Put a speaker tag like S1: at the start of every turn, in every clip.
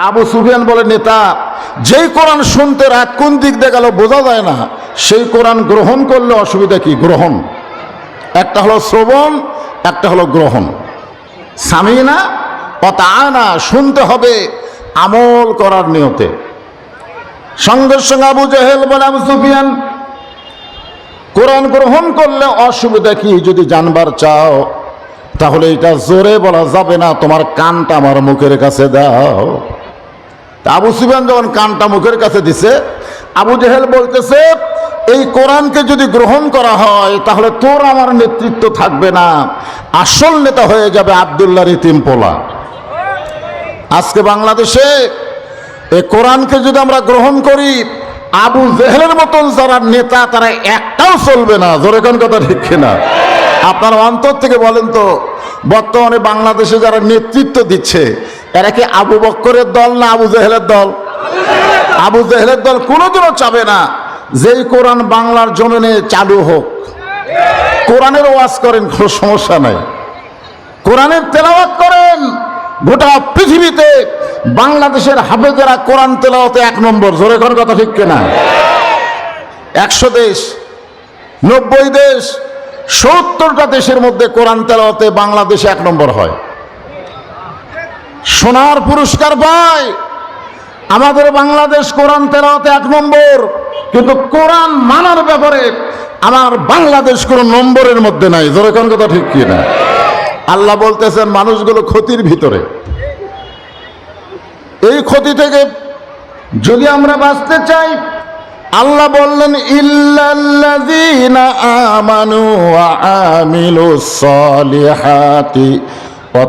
S1: আবু সুফিয়ান বলে, নেতা, যেই কোরআন শুনতে রাত কোন দিক দিয়ে গেল বোঝা যায় না। সেই কোরআন গ্রহণ করলে অসুবিধা কি? গ্রহণ। একটা হলো শ্রবণ, একটা হলো গ্রহণ। সামিনা অতানা শুনতে হবে আমল করার নিয়তে। সঙ্গে সঙ্গে আবু জেহেল বলে, আবু সুফিয়ান, কোরআন গ্রহণ করলে অসুবিধা কি? যদি জানবার চাও, তাহলে এটা জোরে বলা যাবে না। তোমার কানটা আমার মুখের কাছে দাও। তা আবু সুফিয়ান যখন কানটা মুখের কাছে দিছে, আবু জেহেল বলতেছে, এই কোরআনকে যদি গ্রহণ করা হয়, তাহলে তোর আমার নেতৃত্ব থাকবে না। আসল নেতা হয়ে যাবে আবদুল্লাহ রিতিম পোলা। আজকে বাংলাদেশে এই কোরআনকে যদি আমরা গ্রহণ করি, আবু জেহেলের মতন যারা নেতা, তারা একটাও চলবে না। জোরে কোন কথা ঠিক না আপনার অন্তর থেকে বলেন তো, বর্তমানে বাংলাদেশে যারা নেতৃত্ব দিচ্ছে এরা কি আবু বক্করের দল না আবু জেহেলের দল? আবু জেহেলের দল কোনোদিনও চাবে না। যেই কোরআন বাংলার জমিনে চালু হোক। কোরআনের ওয়াজ করেন, কোনো সমস্যা নাই। কোরআনের তেলাওয়াত করেন, গোটা পৃথিবীতে বাংলাদেশের হাফেজেরা কোরআন তেলাওয়াতে এক নম্বর। জোরে কোন কথা ঠিক কিনা? একশো দেশ, নব্বই দেশ, সত্তরটা দেশের মধ্যে কোরআন তেলাওয়াতে বাংলাদেশে এক নম্বর হয়। সোনার পুরস্কার পায়। আমাদের বাংলাদেশ কোরআন তেলাওয়াতে এক নম্বর। কিন্তু কোরআন মানার ব্যাপারে আমার বাংলাদেশ কোনো নম্বরের মধ্যে নাই। জোরে কোন কথা ঠিক কি না আল্লাহ বলতেছেন, মানুষগুলো ক্ষতির ভিতরে। এই ক্ষতি থেকে যদি আমরা বাঁচতে চাই, আল্লাহ বললেন, ইল্লাল্লাযীনা আমানু ওয়া আমিলুস সালিহাতি ওয়া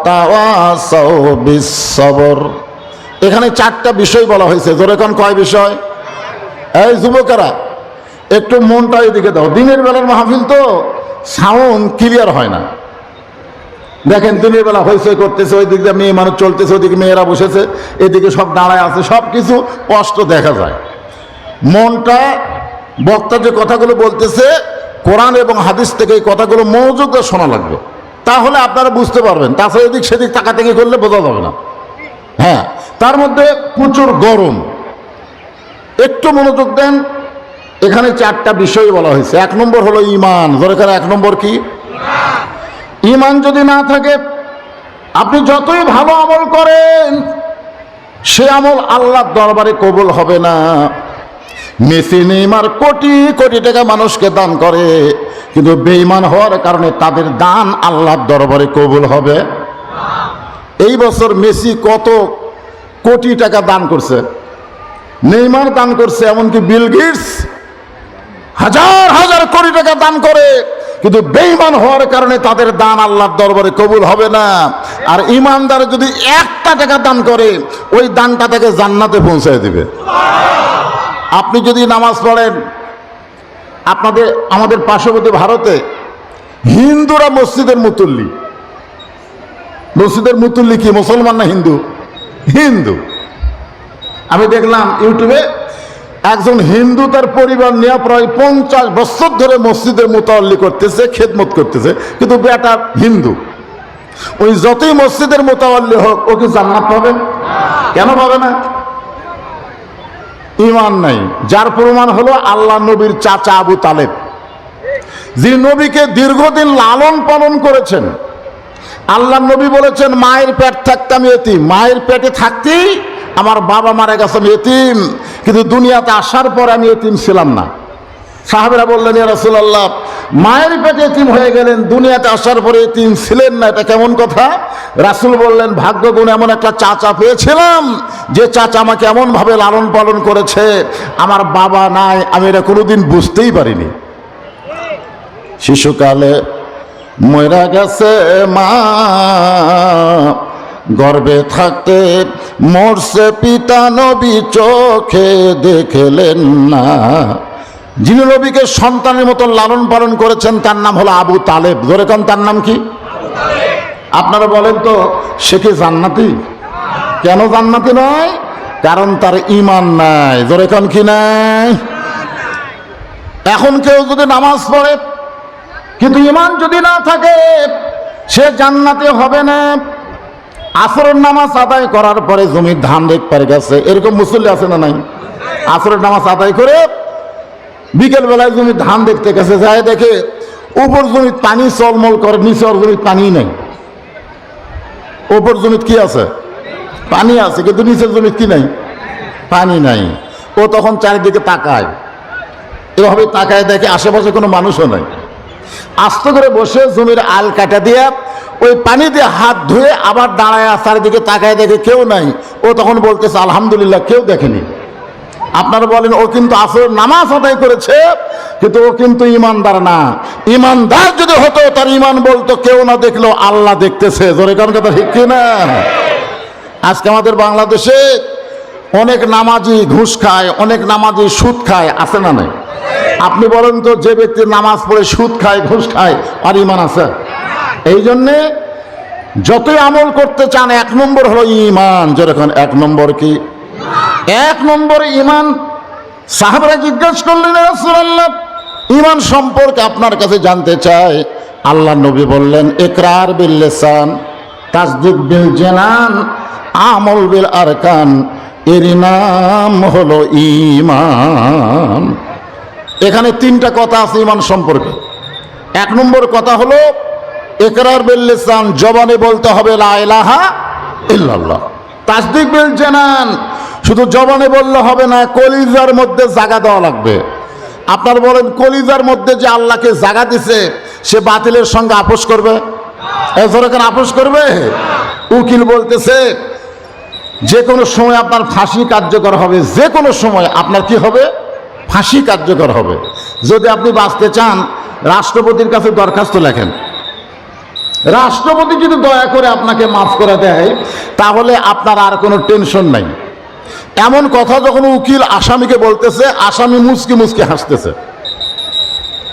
S1: তাওয়াসাউ বিস সবর। এখানে চারটা বিষয় বলা হয়েছে। জোরে কোন কয় বিষয়? এই যুবকেরা, একটু মনটা এদিকে দাও। দিনের বেলার মাহফিল তো সাউন্ড ক্লিয়ার হয় না। দেখেন, দিনের বেলা হইচই করতেছে, ওই দিক মেয়ে মানুষ চলতেছে ওইদিকে মেয়েরা বসেছে, এদিকে সব দাঁড়ায় আছে সব কিছু স্পষ্ট দেখা যায়। মনটা বক্তা যে কথাগুলো বলতেছে কোরআন এবং হাদিস থেকে এই কথাগুলো মনোযোগ দিয়ে শোনা লাগবে। তাহলে আপনারা বুঝতে পারবেন, তাছাড়া এদিক সেদিক তাকাতাকি করলে বোঝা যাবে না। হ্যাঁ তার মধ্যে প্রচুর গরম। একটু মনোযোগ দেন, এখানে চারটা বিষয় বলা হয়েছে। এক নম্বর হলো ইমান। ধরে দরকার এক নম্বর কি? ইমান যদি না থাকে, আপনি যতই ভালো আমল করেন, সে আমল আল্লাহর দরবারে কবুল হবে না। মেসি নেইমার কোটি কোটি টাকা মানুষকে দান করে, কিন্তু বেইমান হওয়ার কারণে তাদের দান আল্লাহর দরবারে কবুল হবে। এই বছর মেসি কত কোটি টাকা দান করছে? নেইমার দান করছে, এমনকি বিল গেটস হাজার হাজার কোটি টাকা দান করে, কিন্তু বেইমান হওয়ার কারণে তাদের দান আল্লাহর দরবারে কবুল হবে না। আর ইমানদার যদি একটা টাকা দান করে, ওই দানটা তাকে জান্নাতে পৌঁছায় দিবে। আপনি যদি নামাজ পড়েন, আপনাদের, আমাদের পার্শ্ববর্তী ভারতে হিন্দুরা মসজিদের মুতুল্লি। মসজিদের মুতুল্লি কি, মুসলমান না হিন্দু? হিন্দু। আমি দেখলাম ইউটিউবে একজন হিন্দু তার পরিবার নিয়ে প্রায় পঞ্চাশ বছর ধরে মসজিদের মোতাল্লি করতেছে, খেদমত করতেছে, কিন্তু বেটা হিন্দু। ওই যতই মসজিদের মোতাল্লি হোক, ও কি জান্নাত পাবে? কেন পাবে না? ইমান নাই। যার প্রমাণ হলো আল্লাহ নবীর চাচা আবু তালেব। যিনি নবীকে দীর্ঘদিন লালন পালন করেছেন। আল্লাহ নবী বলেছেন, মায়ের পেট থাকতে আমি এতিম। মায়ের পেটে থাকতেই আমার বাবা মারা গেছে, আমি এতিম। কিন্তু দুনিয়াতে আসার পর আমি এতিম ছিলাম না। সাহাবেরা বললেন রাসূলুল্লাহ, মায়ের পেটে এতিম হয়ে গেলেন, দুনিয়াতে আসার পরে এতিম ছিলেন না, এটা কেমন কথা? রাসূল বললেন ভাগ্য গুণ এমন একটা চাচা পেয়েছিলাম, যে চাচা আমাকে এমনভাবে লালন পালন করেছে, আমার বাবা নাই, আমি এটা কোনোদিন বুঝতেই পারিনি। শিশুকালে ময়রা গেছে মা, গর্বে থাকতে মরছে পিতা নবী চোখে দেখলেন না। যিনি নবীকে সন্তানের মতো লালন পালন করেছেন, তার নাম হলো আবু তালেব। ধরে কন তার নাম কি? আপনারা বলেন তো, সে কি জান্নাতি? কেন জান্নাতি নয়? কারণ তার ইমান নাই। ধরে কন কি নাই? এখন কেউ যদি নামাজ পড়ে, কিন্তু ইমান যদি না থাকে, সে জান্নাতে হবে না। আসরের নামাজ আদায় করার পরে জমির ধান দেখবার গেছে। এরকম মুসল্লি আছে না নাই? আসরের নামাজ আদায় করে বিকেল বেলায় জমির ধান দেখতে গেছে, যায় দেখে উপর জমির পানি চলমল করে নিচে ওর জমির পানি নেই। উপর জমির কি আছে? পানি আছে, কিন্তু নিচের জমির কি নাই? পানি নাই। ও তখন চারিদিকে তাকায়। এভাবে তাকায় দেখে আশেপাশে কোনো মানুষও নাই। আস্তে করে বসে জমির আল কাটা দিয়ে ওই পানি দিয়ে হাত ধুয়ে আবার দাঁড়ায় চারিদিকে তাকায় দেখে কেউ নাই। ও তখন বলতেছে, আলহামদুলিল্লাহ, কেউ দেখেনি। আপনারা বলেন, ও কিন্তু আসর নামাজ আদায় করেছে, কিন্তু ও কিন্তু ইমানদার না। ইমানদার যদি হতো, তার ইমান বলতো, কেউ না দেখল আল্লাহ দেখতেছে। জোরে কারণ কথা ঠিক কি না আজকে আমাদের বাংলাদেশে অনেক নামাজি ঘুষ খায়, অনেক নামাজি সুদ খায়, আছে না নাই? আপনি বলেন তো, যে ব্যক্তি নামাজ পড়ে সুদ খায়, ঘুষ খায় আর ইমান আছে? এই জন্যে যতই আমল করতে চান, এক নম্বর হলো ইমান। যেরকম এক নম্বর কি? এক নম্বরে ইমান। সাহাবরা জিজ্ঞেস করলেন রাসূলুল্লাহ, ইমান সম্পর্কে আপনার কাছে জানতে চাই। আল্লাহ নবী বললেন একরার বিল লিসান, তাসদিক বিল জানান, আমল বিল আরকান, এর নাম হলো ইমান এখানে তিনটা কথা আছে ইমান সম্পর্কে। এক নম্বর কথা হলো একরার বিল লিসান, জবানে বলতে হবে লাহা ইল্লাল্লাহ। তাসদিক বিল জানান শুধু জবানে বললে হবে না, কলিজার মধ্যে জায়গা দেওয়া লাগবে। আপনার বলেন, কলিজার মধ্যে যে আল্লাহকে জায়গা দিছে, সে বাতিলের সঙ্গে আপোষ করবে? এজরকান আপোষ করবে? উকিল বলতেছে, যে কোনো সময় আপনার ফাঁসি কার্যকর হবে, যে কোনো সময় আপনার কি হবে? ফাঁসি কার্যকর হবে। যদি আপনি বাঁচতে চান, রাষ্ট্রপতির কাছে দরখাস্ত লেখেন। রাষ্ট্রপতি যদি দয়া করে আপনাকে মাফ করে দেয়, তাহলে আপনার আর কোনো টেনশন নাই। এমন কথা যখন উকিল আসামিকে বলতেছে, আসামি মুসকি মুসকি হাসতেছে।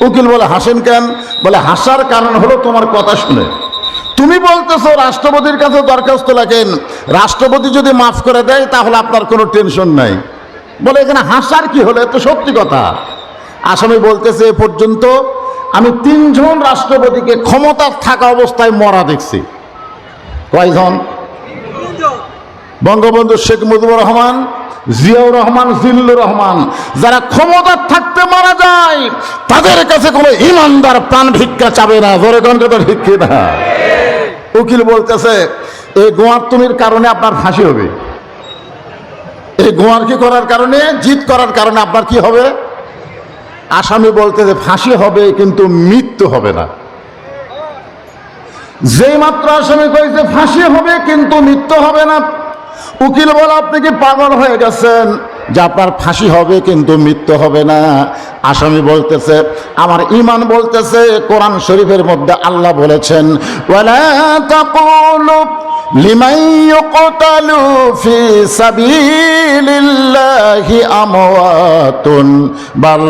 S1: উকিল বলে, হাসেন কেন? বলে, হাসার কারণ হলো তোমার কথা শুনে। তুমি বলতেছো রাষ্ট্রপতির কাছে দরখাস্ত লেখেন রাষ্ট্রপতি যদি মাফ করে দেয়, তাহলে আপনার কোনো টেনশন নাই। বলে, এখানে হাসার কি হলো? এত সত্যি কথা। আসামি বলতেছে, এ পর্যন্ত আমি তিনজন রাষ্ট্রপতিকে ক্ষমতার থাকা অবস্থায় মরা দেখছি। কয়জন? বঙ্গবন্ধু শেখ মুজিবুর রহমান, জিয়াউর রহমান, জিল্লুর রহমান, যারা ক্ষমতার থাকতে মারা যায়, তাদের কাছে কোনো ইমানদার প্রাণ ভিক্ষা চাবে না। জোরে কণ্ঠটা ভিক্ষে না? উকিল বলতেছে এই গোয়ার্তনির কারণে আপনার ফাঁসি হবে। এই গোয়ার্কি করার কারণে? জিত করার কারণে আপনার কি হবে? আসামি বলতেছে, ফাঁসি হবে, কিন্তু মৃত্যু হবে না। যেই মাত্র আসামি কয়েছে ফাঁসি হবে, কিন্তু মৃত্যু হবে না। উকিল বলে আপনি কি পাগল হয়ে গেছেন? যে আপনার ফাঁসি হবে কিন্তু মৃত্যু হবে না। আসামি বলতেছে, আমার ইমান বলতেছে, কোরআন শরীফের মধ্যে আল্লাহ বলেছেন আমওয়াতুন, বাল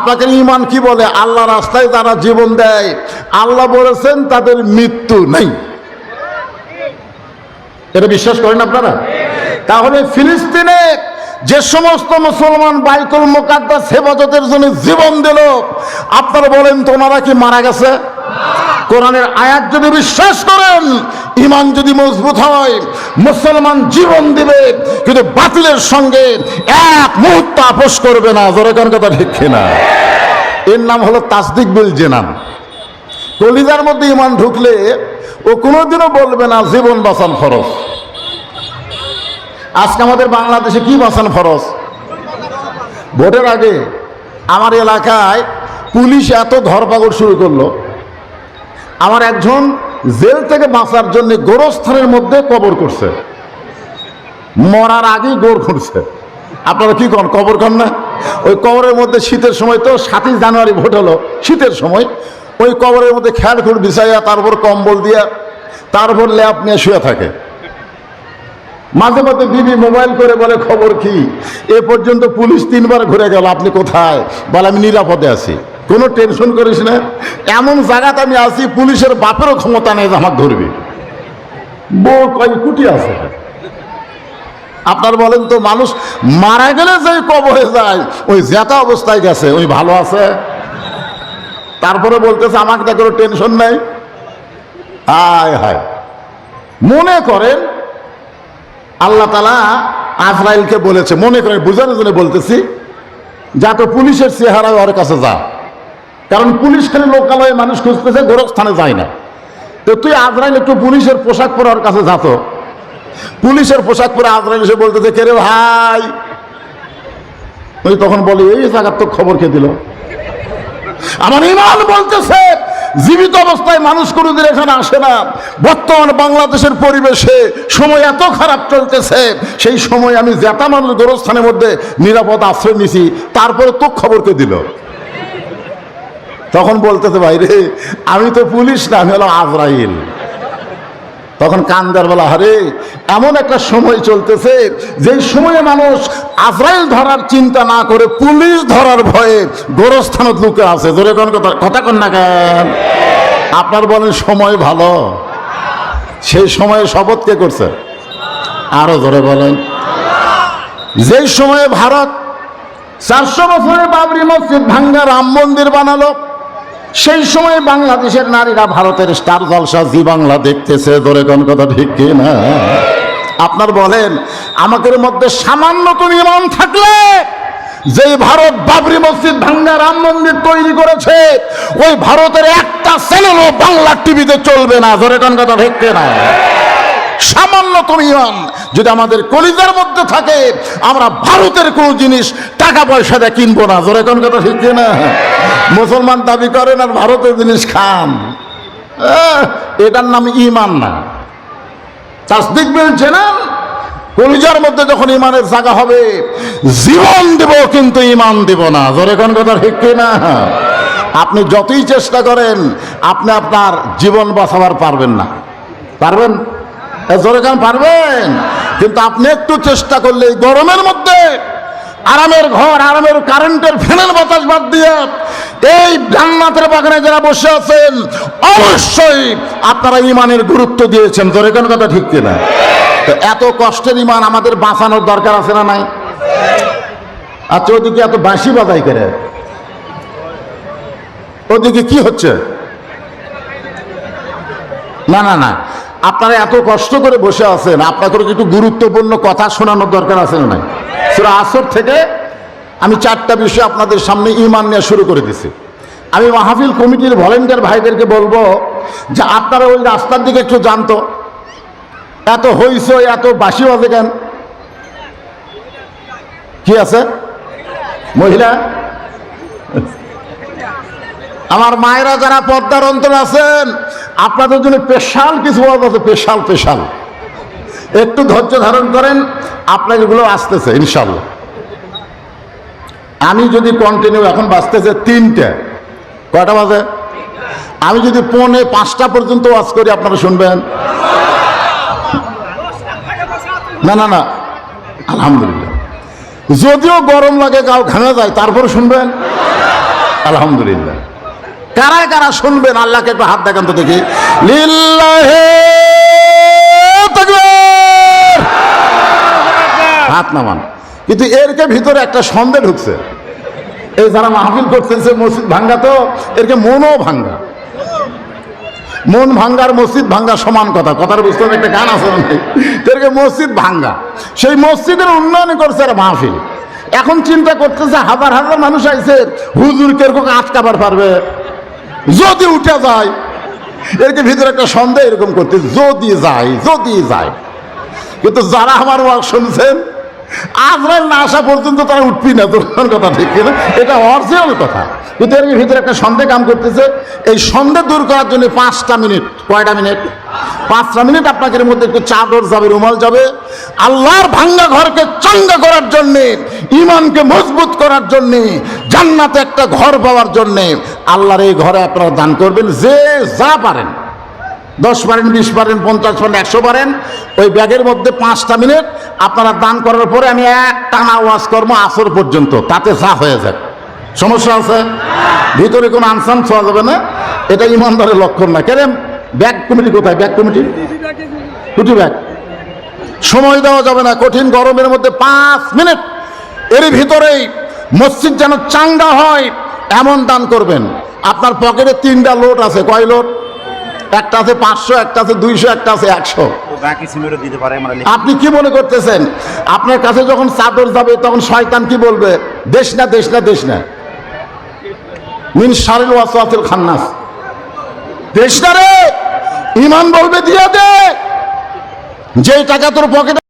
S1: আপনাকে ইমান কি বলে? আল্লাহ রাস্তায় তারা জীবন দেয়, আল্লাহ বলেছেন তাদের মৃত্যু নেই। এটা বিশ্বাস করেন আপনারা? তাহলে ফিলিস্তিনে যে সমস্ত মুসলমান বাইতুল মোকাদ্দাস হেফাজতের জন্য জীবন দিল, আপনারা বলেন তো ওনারা কি মারা গেছে? কোরআনের আয়াত যদি বিশ্বাস করেন ইমান যদি মজবুত হয়, মুসলমান জীবন দিবে, কিন্তু বাতিলের সঙ্গে এক মুহূর্ত আপোষ করবে না। জোরে কোন কথা ঠিক না এর নাম হলো তাসদিক বিল জেনান। কলিজার মধ্যে ইমান ঢুকলে ও কোনোদিনও বলবে না, জীবন বাঁচান ফরজ। আজকে আমাদের বাংলাদেশে কি বাঁচান ফরজ? ভোটের আগে আমার এলাকায় পুলিশ এত ধরপাকড় শুরু করল। আমার একজন জেল থেকে বাঁচার জন্য গোরস্থানের মধ্যে কবর করছে। মরার আগেই গোর খুঁড়ছে আপনারা কি করেন কবর কর না? ওই কবরের মধ্যে শীতের সময় তো সাতই জানুয়ারি ভোট হলো, শীতের সময়। ওই কবরের মধ্যে খেয়াল খুঁড় বিছাইয়া, তারপর কম্বল দিয়া, তারপর ল্যাপ নিয়ে শুয়ে থাকে। মাঝে মাঝে বিবি মোবাইল করে বলে, খবর কি? এ পর্যন্ত পুলিশ তিনবার ঘুরে গেল, আপনি কোথায়? বলে, আমি নিরাপদে আছি। কোনো টেনশন করিস না। এমন জায়গাতে আমি আছি, পুলিশের বাপেরও ক্ষমতা নেই যে আমাকে ধরবে। বউ কয়, কুটি আছে? আপনার বলেন তো, মানুষ মারা গেলে যে কব হয়ে যায়, ওই জেতা অবস্থায় গেছে, ওই ভালো আছে? তারপরে বলতেছে, আমাকে তো কোনো টেনশন নাই। হায় হায়। মনে করেন, আল্লাহ তালা আজরাইলকে বলেছে, মনে করেন, বুঝানোর জন্য বলতেছি, যা তো পুলিশের চেহারা ওর কাছে যা। কারণ পুলিশ খালি লোকালয়ে মানুষ খুঁজতেছে, গোরস্থানে যায় না। তো তুই আজরাইল একটু পুলিশের পোশাক পরে কাছে যাত পুলিশের পোশাক পরে আজরাইল এসে বলতেছে, কে রে ভাই? ওই তখন বলি, এই জায়গার তো খবর কে দিল? আমার ইমান বলতেছে, জীবিত অবস্থায় মানুষ কোনোদিন এখানে আসে না। বর্তমান বাংলাদেশের পরিবেশে সময় এত খারাপ চলতেছে, সেই সময় আমি জেতা মানুষ গোরস্থানের মধ্যে নিরাপদ আশ্রয় নিছি, তারপরে তো খবরকে দিল? তখন বলতেছে, ভাই রে, আমি তো পুলিশ না, আমি হলাম আজরাইল। তখন কান্দার বলা হরে এমন একটা সময় চলতেছে, যেই সময়ে মানুষ আজরাইল ধরার চিন্তা না করে পুলিশ ধরার ভয়ে গোরস্থানত লুকে আছে। জোরে কোন কথা কন না কেন? আপনার বলেন, সময় ভালো। সেই সময়ে শপথ কে করছে? আরও ধরে বলেন। যেই সময়ে ভারত চারশো বছরের বাবরি মসজিদ ভাঙ্গা রাম মন্দির বানালো সেই সময় বাংলাদেশের নারীরা ভারতের স্টার জলসা জি বাংলা দেখতেছে ধরে কোন কথা ঠিক না আপনার বলেন, আমাদের মধ্যে সামান্যতম ইমান থাকলে যে ভারত বাবরি মসজিদ ভাঙ্গা রাম মন্দির তৈরি করেছে, ওই ভারতের একটা চ্যানেলও বাংলা টিভিতে চলবে না ধরে কোন কথা ঠিক না সামান্যতম ইমান যদি আমাদের কলিজার মধ্যে থাকে, আমরা ভারতের কোনো জিনিস টাকা পয়সা দিয়ে কিনবো না, জোরে কোন কথা ঠিক না মুসলমান দাবি করেন আর ভারতের জিনিস খান। এটার নাম ইমান না। তাসদিক বলছেন কলিজার মধ্যে যখন ইমানের জায়গা হবে, জীবন দেব কিন্তু ইমান দেব না। জোরে কোন কথা ঠিক না? আপনি যতই চেষ্টা করেন, আপনি আপনার জীবন বাঁচাবার পারবেন না। পারবেন? জোরে কান পারবেন? কিন্তু আপনি একটু চেষ্টা করলে এই গরমের মধ্যে, আরামের ঘর, আরামের কারেন্টের ফ্যানের বাতাস বাদ দিয়ে এই জান্নাতের বাগানে যারা বসে আছেন, অবশ্যই আপনারা ইমানের গুরুত্ব দিয়েছেন। জোরে কোন কথা ঠিক কিনা? তো এত কষ্টের ইমান আমাদের বাঁচানোর দরকার আছে না নাই? আচ্ছা ওদিকে এত বাঁশি বাজাই করে ওদিকে কি হচ্ছে? না না না। আপনারা এত কষ্ট করে বসে আছেন, আপনাদের একটু গুরুত্বপূর্ণ কথা শোনানোর দরকার আছে না নাই? সুরা আসর থেকে আমি চারটা বিষয় আপনাদের সামনে ইমান নেওয়া শুরু করে দিছি। আমি মাহফিল কমিটির ভলেন্টিয়ার ভাইদেরকে বলব যে আপনারা ওই রাস্তার দিকে একটু জানতো। এত হইছে এত বাসি বাজে কেন? কি আছে? মহিলা? আমার মায়েরা যারা পদ্মার অন্তর আছেন, আপনাদের জন্য স্পেশাল কিছু ওয়াজ আছে, স্পেশাল স্পেশাল। একটু ধৈর্য ধারণ করেন আপনার এগুলো আসতেছে, ইনশাল্লাহ। আমি যদি কন্টিনিউ এখন বাঁচতেছে তিনটে। কয়টা বাজে? আমি যদি পৌনে পাঁচটা পর্যন্ত ওয়াজ করি, আপনারা শুনবেন? না না না। আলহামদুলিল্লাহ। যদিও গরম লাগে গাও ঘামে যায়, তারপর শুনবেন? আলহামদুলিল্লাহ। কারা কারা শুনবেন? আল্লাহকে একটু হাত দেখান তো দেখি। লিল্লাহে। হাত নামান। কিন্তু এরকে ভিতরে একটা সন্দেহ ঢুকছে। এই যারা মাহফিল করতেছে মসজিদ ভাঙ্গা তো, এরকে মনও ভাঙ্গা। মন ভাঙ্গার মসজিদ ভাঙ্গা সমান কথা, কথার বুঝতে হবে, একটা গান আছে এরকে মসজিদ ভাঙ্গা। সেই মসজিদের উন্নয়ন করছে আর মাহফিল। এখন চিন্তা করতেছে, হাজার হাজার মানুষ আইছে, হুজুর কেরকম আটকাবার পারবে। যদি উঠে যায়, এরকে ভিতরে একটা সন্দেহ এরকম করতে যদি যায় যদি যায়। কিন্তু যারা আমার ওয়াক শুনছেন আজরাইল না আসা পর্যন্ত তারা উঠবি না, তোর কথা ঠিক কিনা? এটা অরিজিনাল কথা। কিন্তু এর ভিতরে একটা সন্দেহ কাম করতেছে, এই সন্দেহ দূর করার জন্য পাঁচটা মিনিট, কয়টা মিনিট? পাঁচটা মিনিট আপনাকে এর মধ্যে একটু চাদর যাবে, রুমাল যাবে। আল্লাহর ভাঙ্গা ঘরকে চাঙ্গা করার জন্যে ইমানকে মজবুত করার জন্যে, জান্নাতে একটা ঘর পাওয়ার জন্যে আল্লাহর এই ঘরে আপনারা দান করবেন, যে যা পারেন। দশ পারেন বিশ পারেন পঞ্চাশ পারেন একশো পারেন ওই ব্যাগের মধ্যে পাঁচটা মিনিট আপনারা দান করার পরে আমি এক টানা ওয়াজ কর্ম আসর পর্যন্ত, তাতে যা হয়ে যায়। সমস্যা আছে? ভিতরে কোনো আনসান ছোঁয়া যাবে না। এটা ইমানদারের লক্ষণ না। কেন ব্যাগ কমিটি কোথায়? Bag committee? কুটি ব্যাগ। সময় দেওয়া যাবে না। কঠিন গরমের মধ্যে পাঁচ মিনিট। এর ভিতরেই মসজিদ যেন চাঙ্গা হয়, এমন দান করবেন। আপনার পকেটে তিনটা লোট আছে। কয় লোট? একটা আছে পাঁচশো একটা আছে দুইশো একটা আছে একশো। আপনি কি মনে করতেছেন? আপনার কাছে যখন চাদর যাবে তখন শয়তান কি বলবে? দেশ না দেশ না দেশ না। মিন সারেল ওয়াসওয়াসিল খান্নাস। দেশ না রে! ইমান বলবে দিয়ে দে। যে টাকা তোর পকেটে